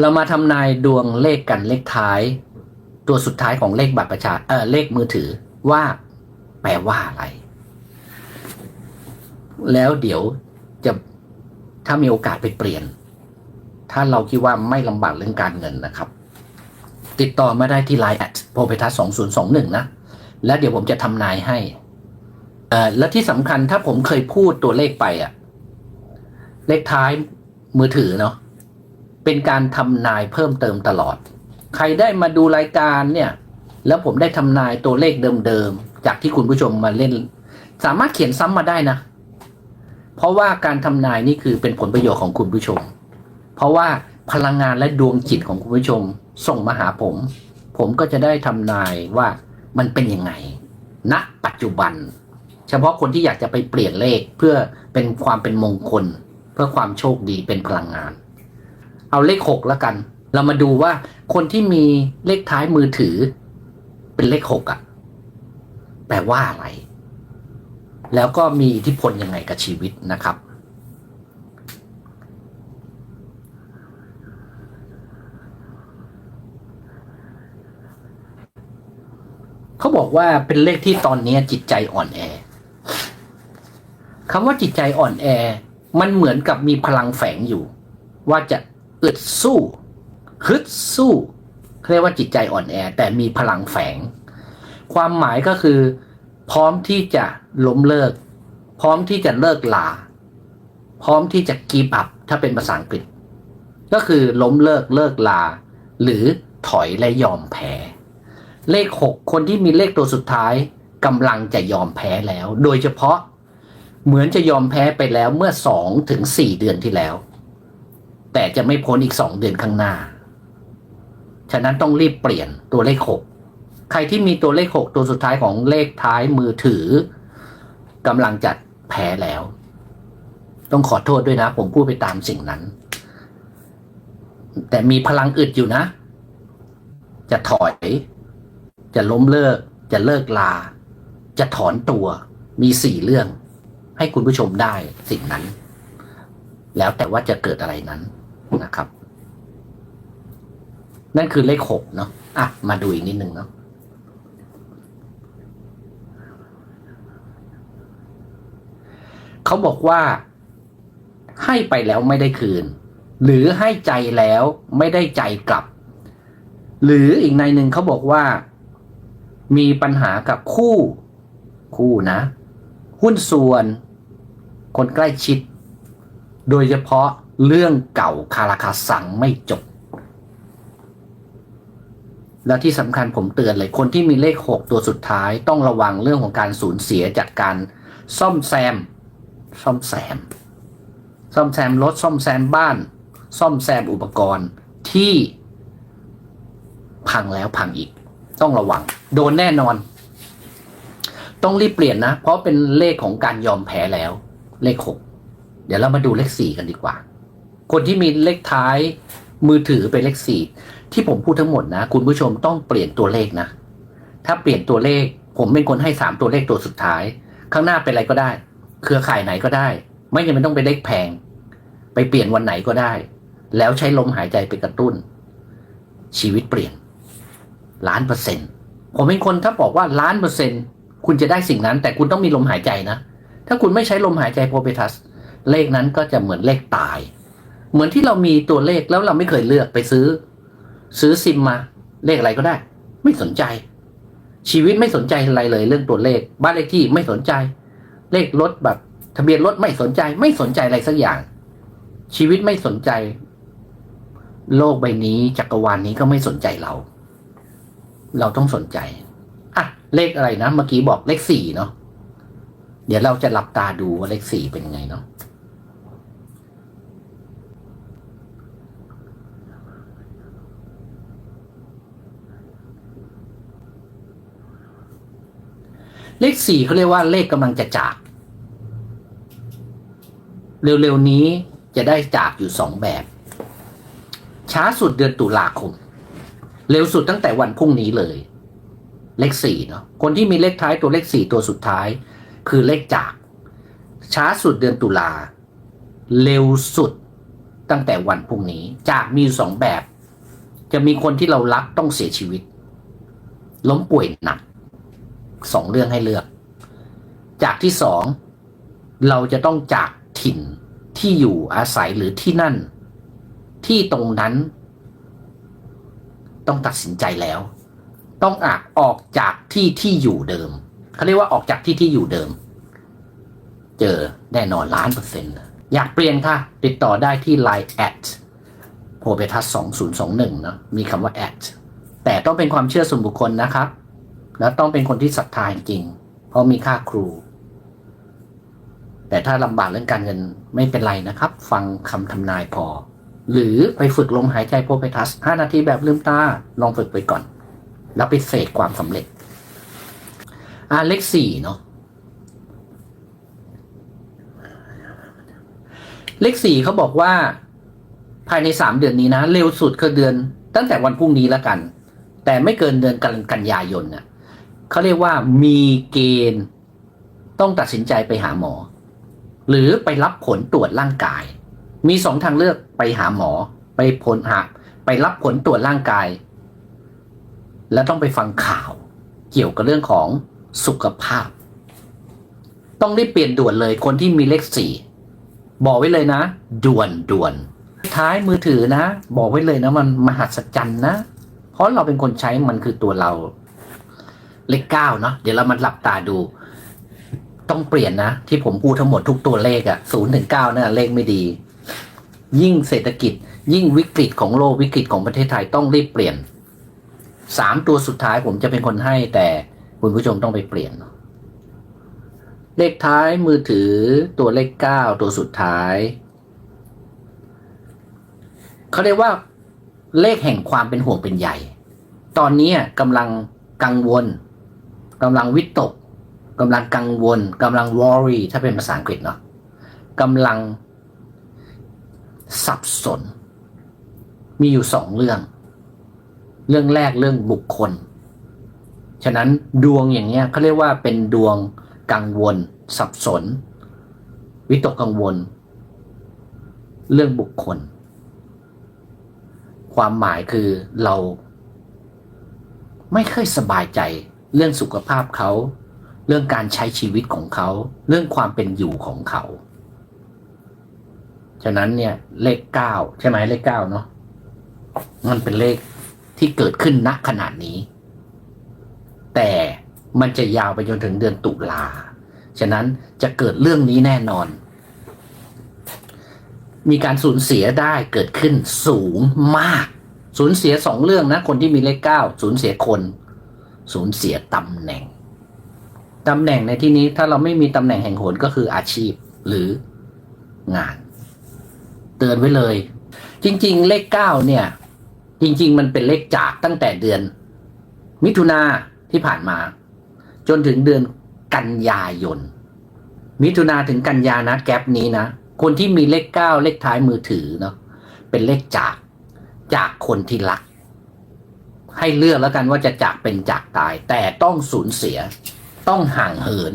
เรามาทำนายดวงเลขกันเลขท้าย ตัวสุดท้ายของเลขบัตรประชาเออเลขมือถือว่า แปลว่าอะไร แล้วเดี๋ยวจะถ้ามีโอกาสไปเปลี่ยน ถ้าเราคิดว่าไม่ลำบากเรื่องการเงินนะครับ ติดต่อมาได้ที่ Line แอดโพเปทัสสองศูนย์สองหนึ่งนะ แล้วเดี๋ยวผมจะทำนายให้เออและที่สำคัญถ้าผมเคยพูดตัวเลขไปอะเลขท้ายมือถือเนาะ เป็นการทำนายเพิ่มเติมตลอด ใครได้มาดูรายการเนี่ย แล้วผมได้ทำนายตัวเลขเดิมๆ จากที่คุณผู้ชมมาเล่น สามารถเขียนซ้ำมาได้นะ เพราะว่าการทำนายนี่คือเป็นผลประโยชน์ของคุณผู้ชม เพราะว่าพลังงานและดวงจิตของคุณผู้ชมส่งมาหาผม ผมก็จะได้ทำนายว่ามันเป็นยังไงณปัจจุบัน เฉพาะคนที่อยากจะไปเปลี่ยนเลขเพื่อเป็นความเป็นมงคล เพื่อความโชคดีเป็นพลังงาน เอาเลขหกแล้วกัน เรามาดูว่าคนที่มีเลขท้ายมือถือ เป็นเลขหกอะแปลว่าอะไร แล้วก็มีอิทธิพลยังไงกับชีวิตนะครับ เขาบอกว่าเป็นเลขที่ตอนนี้จิตใจอ่อนแอคำว่าจิตใจอ่อนแอ มันเหมือนกับมีพลังแฝงอยู่ ว่าจะ อึดสู้ฮึดสู้เขาเรียกว่าจิตใจอ่อนแอ แต่มีพลังแฝง ความหมายก็คือ พร้อมที่จะล้มเลิก พร้อมที่จะเลิกลา พร้อมที่จะกีบอัพถ้าเป็นภาษาอังกฤษ ก็คือล้มเลิกเลิกลา หรือถอยและยอมแพ้ เลขหกคนที่มีเลขตัวสุดท้ายกำลังจะยอมแพ้แล้ว โดยเฉพาะเหมือนจะยอมแพ้ไปแล้วเมื่อสองถึงสี่เดือนที่แล้ว แต่จะไม่พ้นอีกสองเดือนข้างหน้า ฉะนั้นต้องรีบเปลี่ยนตัวเลขหกใครที่มีตัวเลขหกตัวสุดท้ายของเลขท้ายมือถือกำลังจะแพ้แล้ว ต้องขอโทษด้วยนะ ผมพูดไปตามสิ่งนั้น แต่มีพลังอึดอยู่นะ จะถอย จะล้มเลิก จะเลิกลา จะถอนตัวมีสี่เรื่อง ให้คุณผู้ชมได้สิ่งนั้น แล้วแต่ว่าจะเกิดอะไรนั้น นะครับ นั่นคือเลขหกเนาะอะ มาดูอีกนิดนึงเนาะเขาบอกว่า ให้ไปแล้วไม่ได้คืน หรือให้ใจแล้วไม่ได้ใจกลับ หรืออีกในหนึ่งเขาบอกว่า มีปัญหากับคู่ คู่นะ หุ้นส่วน คนใกล้ชิด โดยเฉพาะ เรื่องเก่าคาราคาสังไม่จบ และที่สำคัญผมเตือนเลยคนที่มีเลขหกตัวสุดท้ายต้องระวังเรื่องของการสูญเสียจากการซ่อมแซม ซ่อมแซม ซ่อมแซมรถซ่อมแซมบ้าน ซ่อมแซมอุปกรณ์ที่พังแล้วพังอีก ต้องระวัง โดนแน่นอน ต้องรีบเปลี่ยนนะ เพราะเป็นเลขของการยอมแพ้แล้ว เลขหกเดี๋ยวเรามาดูเลขสี่กันดีกว่า คนที่มีเลขท้ายมือถือเป็นเลขสี่ที่ผมพูดทั้งหมดนะ คุณผู้ชมต้องเปลี่ยนตัวเลขนะ ถ้าเปลี่ยนตัวเลข ผมเป็นคนให้สามตัวเลขตัวสุดท้าย ข้างหน้าเป็นอะไรก็ได้ เครือข่ายไหนก็ได้ ไม่จำเป็นต้องเป็นเลขแพง ไปเปลี่ยนวันไหนก็ได้ แล้วใช้ลมหายใจไปกระตุ้น ชีวิตเปลี่ยน ล้านเปอร์เซ็นต์ผมเป็นคนถ้าบอกว่าล้านเปอร์เซ็นต์คุณจะได้สิ่งนั้น แต่คุณต้องมีลมหายใจนะ ถ้าคุณไม่ใช้ลมหายใจโพเปทัส เลขนั้นก็จะเหมือนเลขตาย เหมือนที่เรามีตัวเลขแล้วเราไม่เคยเลือกไปซื้อ ซื้อซิมมาเลขอะไรก็ได้ ไม่สนใจ ชีวิตไม่สนใจอะไรเลย เรื่องตัวเลข บ้านเลขที่ไม่สนใจ เลขรถแบบทะเบียนรถไม่สนใจ ไม่สนใจอะไรสักอย่าง ชีวิตไม่สนใจ โลกใบนี้จักรวาลนนี้ก็ไม่สนใจเรา เราต้องสนใจอะเลขอะไรนะ เมื่อกี้บอกเลขสี่เนาะเดี๋ยวเราจะหลับตาดูว่าเลขสี่เป็นยังไงเนาะ เลขสี่เขาเรียกว่าเลขกำลังจะจาก เร็วๆนี้จะได้จากอยู่สองแบบ ช้าสุดเดือนตุลาคม เร็วสุดตั้งแต่วันพรุ่งนี้เลย เลขสี่เนาะคนที่มีเลขท้ายตัวเลขสี่ตัวสุดท้าย คือเลขจาก ช้าสุดเดือนตุลาเร็วสุดตั้งแต่วันพรุ่งนี้ จากมีสองแบบ จะมีคนที่เรารักต้องเสียชีวิต ล้มป่วยหนัก สองเรื่องให้เลือก จากที่สองเราจะต้องจากถิ่นที่อยู่อาศัยหรือที่นั่น ที่ตรงนั้น ต้องตัดสินใจแล้ว ต้องอากออกจากที่ที่อยู่เดิมเขาเรียกว่าออกจากที่ที่อยู่เดิม เจอแน่นอนล้านเปอร์เซ็นต์อยากเปลี่ยนค่ะ ติดต่อได้ที่ Line at โพเปทัส2021เนะมีคำว่า at แต่ต้องเป็นความเชื่อส่วนบุคคลนะครับ แล้วต้องเป็นคนที่ศรัทธาจริง เพราะมีค่าครู แต่ถ้าลำบากเรื่องการเงินไม่เป็นไรนะครับ ฟังคำทำนายพอ หรือไปฝึกลมหายใจโพเปทัส 5 นาทีแบบลืมตา ลองฝึกไปก่อน แล้วไปเสกความสำเร็จอ่าเลขสี่เนาะเลขสี่เขาบอกว่า ภายในสามเดือนนี้นะ เร็วสุดคือเดือน ตั้งแต่วันพรุ่งนี้แล้วกัน แต่ไม่เกินเดือนกันกันยายนน่ะ เขาเรียกว่ามีเกณฑ์ ต้องตัดสินใจไปหาหมอ หรือไปรับผลตรวจร่างกาย มีสองทางเลือกไปหาหมอ ไปผลหาไปรับผลตรวจร่างกาย แล้วต้องไปฟังข่าวเกี่ยวกับเรื่องของสุขภาพ ต้องรีบเปลี่ยนด่วนเลยคนที่มีเลขสี่บอกไว้เลยนะ ด่วนด่วนท้ายมือถือนะ บอกไว้เลยนะมันมหัศจรรย์นะ เพราะเราเป็นคนใช้มันคือตัวเรา เลขเก้าเนาะเดี๋ยวเรามาหลับตาดู ต้องเปลี่ยนนะ ที่ผมพูดทั้งหมดทุกตัวเลขอะศูนย์ถึงเก้านะเลขไม่ดี ยิ่งเศรษฐกิจ ยิ่งวิกฤตของโลกวิกฤตของประเทศไทยต้องรีบเปลี่ยนสามตัวสุดท้ายผมจะเป็นคนให้แต่คุณผู้ชมต้องไปเปลี่ยนเลขท้ายมือถือตัวเลขเก้าตัวสุดท้าย เขาเรียกว่า เลขแห่งความเป็นห่วงเป็นใหญ่ ตอนนี้กำลังกังวล กำลังวิตกกำลังกังวลกำลัง worry ถ้าเป็นภาษาอังกฤษเนาะกำลังสับสน มีอยู่สองเรื่อง เรื่องแรกเรื่องบุคคล ฉะนั้นดวงอย่างเงี้ยเขาเรียกว่าเป็นดวงกังวล สับสน วิตกกังวล เรื่องบุคคล ความหมายคือเราไม่เคยสบายใจ เรื่องสุขภาพเขา เรื่องการใช้ชีวิตของเขา เรื่องความเป็นอยู่ของเขา ฉะนั้นเนี่ย เลขเก้าใช่ไหมเลขเก้าเนาะมันเป็นเลขที่เกิดขึ้นณขนาดนี้ แต่มันจะยาวไปจนถึงเดือนตุลา ฉะนั้นจะเกิดเรื่องนี้แน่นอน มีการสูญเสียได้เกิดขึ้นสูงมาก สูญเสียสองเรื่องนะ คนที่มีเลขเก้าสูญเสียคน สูญเสียตำแหน่งตำแหน่งในที่นี้ถ้าเราไม่มีตำแหน่งแห่งโหนก็คืออาชีพหรืองาน เตือนไว้เลย จริง ๆ เลขเก้าเนี่ย จริง ๆ มันเป็นเลขจากตั้งแต่เดือน มิถุนาที่ผ่านมา จนถึงเดือนกันยายน มิถุนาถึงกันยานะแกลบนี้นะ คนที่มีเลขเก้าเลขท้ายมือถือเนาะเป็นเลขจากจากคนที่รัก ให้เลือกแล้วกันว่าจะจากเป็นจากตาย แต่ต้องสูญเสีย ต้องห่างเหิน